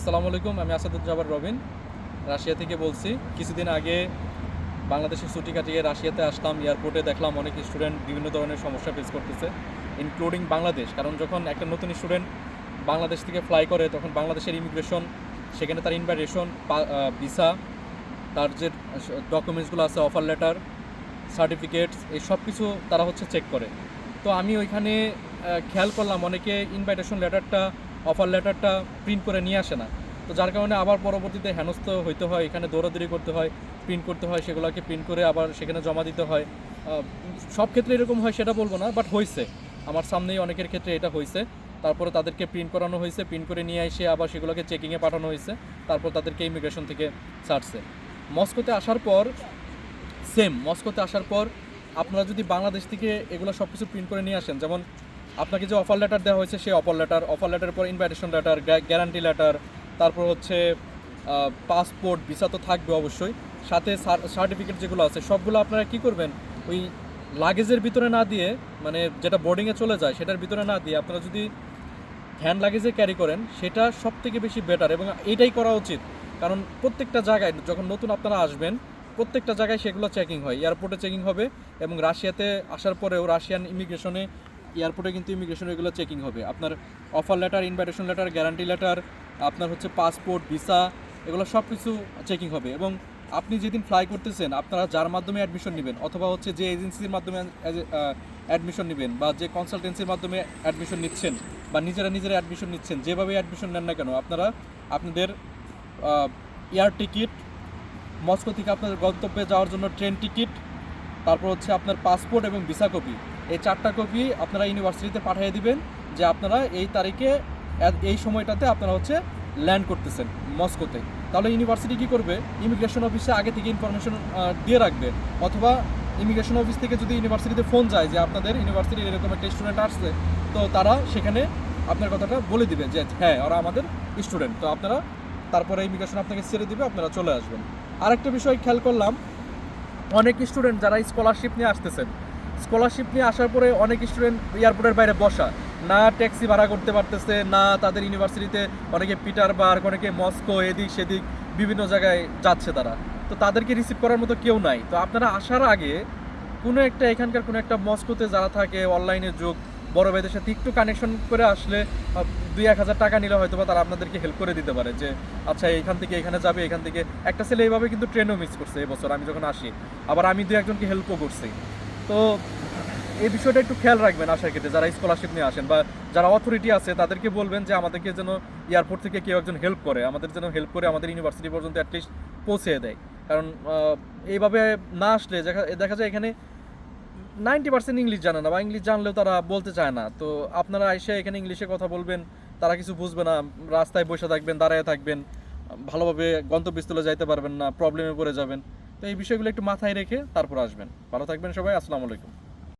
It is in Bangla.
আসসালামু আলাইকুম, আমি আসাদুজ্জাবার রবিন, রাশিয়া থেকে বলছি। কিছুদিন আগে বাংলাদেশের ছুটি কাটিয়ে রাশিয়াতে আসলাম, এয়ারপোর্টে দেখলাম অনেক স্টুডেন্ট বিভিন্ন ধরনের সমস্যা ফেস করতেছে ইনক্লুডিং বাংলাদেশ। কারণ যখন একটা নতুন স্টুডেন্ট বাংলাদেশ থেকে ফ্লাই করে, তখন বাংলাদেশের ইমিগ্রেশন সেখানে তার ইনভাইটেশন ভিসা তার যে ডকুমেন্টসগুলো আছে অফার লেটার সার্টিফিকেটস এই সব কিছু তারা হচ্ছে চেক করে। তো আমি ওইখানে খেয়াল করলাম, অনেকে ইনভাইটেশন লেটারটা অফার লেটারটা প্রিন্ট করে নিয়ে আসে না। তো যার কারণে আবার পরবর্তীতে হেনস্থ হইতে হয়, এখানে দৌড়াদৌড়ি করতে হয় প্রিন্ট করতে হয়, সেগুলোকে প্রিন্ট করে আবার সেখানে জমা দিতে হয়। সব ক্ষেত্রে এরকম হয় সেটা বলব না বাট হয়েছে আমার সামনেই অনেকের ক্ষেত্রে এটা হয়েছে তারপরে তাদেরকে প্রিন্ট করানো হয়েছে প্রিন্ট করে নিয়ে এসে আবার সেগুলোকে চেকিংয়ে পাঠানো হয়েছে তারপর তাদেরকে ইমিগ্রেশন থেকে ছাড়ছে। মস্কোতে আসার পর সেম মস্কোতে আসার পর আপনারা যদি বাংলাদেশ থেকে এগুলো সব কিছু প্রিন্ট করে নিয়ে আসেন, যেমন আপনাকে যে অফার লেটার দেওয়া হয়েছে, সেই অফার লেটার অফার লেটারের পর ইনভাইটেশন লেটার গ্যারান্টি লেটার তারপর হচ্ছে পাসপোর্ট ভিসা তো থাকবে অবশ্যই। সাথে সার্টিফিকেট যেগুলো আছে, সবগুলো আপনারা কি করবেন? ওই লাগেজের ভিতরে না দিয়ে মানে যেটা বোর্ডিংয়ে চলে যায়, সেটার ভিতরে না দিয়ে আপনারা যদি হ্যান্ড লাগেজে ক্যারি করেন, সেটা সব থেকে বেশি বেটার এবং এটাই করা উচিত। কারণ প্রত্যেকটা জায়গায় যখন নতুন আপনারা আসবেন, প্রত্যেকটা জায়গায় সেগুলো চেকিং হয়। এয়ারপোর্টে চেকিং হবে এবং রাশিয়াতে আসার পরেও রাশিয়ান ইমিগ্রেশনে এয়ারপোর্টে কিন্তু ইমিগ্রেশন এগুলো চেকিং হবে। আপনার offer letter invitation letter guarantee letter আপনার হচ্ছে পাসপোর্ট ভিসা এগুলো সব কিছু চেকিং হবে। এবং আপনি যেদিন ফ্লাই করতেছেন, আপনারা যার মাধ্যমে অ্যাডমিশন নেবেন, অথবা হচ্ছে যে এজেন্সির মাধ্যমে অ্যাডমিশন নেবেন, বা যে কনসালটেন্সির মাধ্যমে অ্যাডমিশন নিচ্ছেন, বা নিজেরা নিজেরা অ্যাডমিশন নিচ্ছেন, যেভাবে অ্যাডমিশন নেন না কেন, আপনারা আপনাদের এয়ার টিকিট মস্কো থেকে আপনাদের গন্তব্যে যাওয়ার জন্য ট্রেন টিকিট তারপর হচ্ছে আপনার পাসপোর্ট এবং ভিসা কপি এই চারটা কপি আপনারা ইউনিভার্সিটিতে পাঠিয়ে দিবেন যে আপনারা এই তারিখে এই সময়টাতে আপনারা হচ্ছে ল্যান্ড করতেছেন মস্কোতে। তাহলে ইউনিভার্সিটি কী করবে? ইমিগ্রেশন অফিসে আগে থেকে ইনফরমেশন দিয়ে রাখবে। অথবা ইমিগ্রেশন অফিস থেকে যদি ইউনিভার্সিটিতে ফোন যায় যে আপনাদের ইউনিভার্সিটির এরকম একটা স্টুডেন্ট আসছে, তো তারা সেখানে আপনার কথাটা বলে দিবে যে হ্যাঁ ওরা আমাদের স্টুডেন্ট তো আপনারা তারপরে ইমিগ্রেশন আপনাকে ছেড়ে দিবে, আপনারা চলে আসবেন। আরেকটা বিষয় খেয়াল করলাম, অনেক স্টুডেন্ট যারা স্কলারশিপ নিয়ে আসতেছেন স্কলারশিপ নিয়ে আসার পরে অনেক স্টুডেন্ট এয়ারপোর্টের বাইরে বসা। না ট্যাক্সি ভাড়া করতে পারতেছে, না তাদের ইউনিভার্সিটিতে অনেকে পিটার বার্গ অনেকে মস্কো, এদিক সেদিক বিভিন্ন জায়গায় যাচ্ছে তারা। তো তাদেরকে রিসিভ করার মতো কেউ নাই। তো আপনারা আসার আগে কোনো একটা এখানকার কোনো একটা মস্কোতে যারা থাকে অনলাইনে যুগ, বড় ভাইদের সাথে একটু কানেকশন করে আসলে দুই এক হাজার টাকা নিলে হয়তো বা তারা আপনাদেরকে হেল্প করে দিতে পারে যে আচ্ছা এখান থেকে এখানে যাবে, এখান থেকে। একটা ছেলে এইভাবে কিন্তু ট্রেনও মিস করছে এবছর, আমি যখন আসি। আবার আমি দু একজনকে হেল্পও করছি। তো এই বিষয়টা একটু খেয়াল রাখবেন আসার ক্ষেত্রে, যারা স্কলারশিপ নিয়ে আসেন বা যারা অথরিটি আছে, তাদেরকে বলবেন যে আমাদেরকে যেন এয়ারপোর্ট থেকে কেউ একজন হেল্প করে, আমাদের যেন হেল্প করে আমাদের ইউনিভার্সিটি পর্যন্ত অ্যাটলিস্ট পৌঁছে দেয়। কারণ এইভাবে না আসলে দেখা দেখা যায় এখানে নাইনটি পার্সেন্ট ইংলিশ জানে না বা ইংলিশ জানলেও তারা বলতে চায় না। তো আপনারা এসে এখানে ইংলিশে কথা বলবেন, তারা কিছু বুঝবে না, রাস্তায় বসে থাকবেন, দাঁড়ায় থাকবেন, ভালোভাবে গন্তব্যস্থলে যাইতে পারবেন না প্রবলেমে পড়ে যাবেন। তো এই বিষয়গুলো একটু মাথায় রেখে তারপর আসবেন। ভালো থাকবেন সবাই আসসালামু আলাইকুম।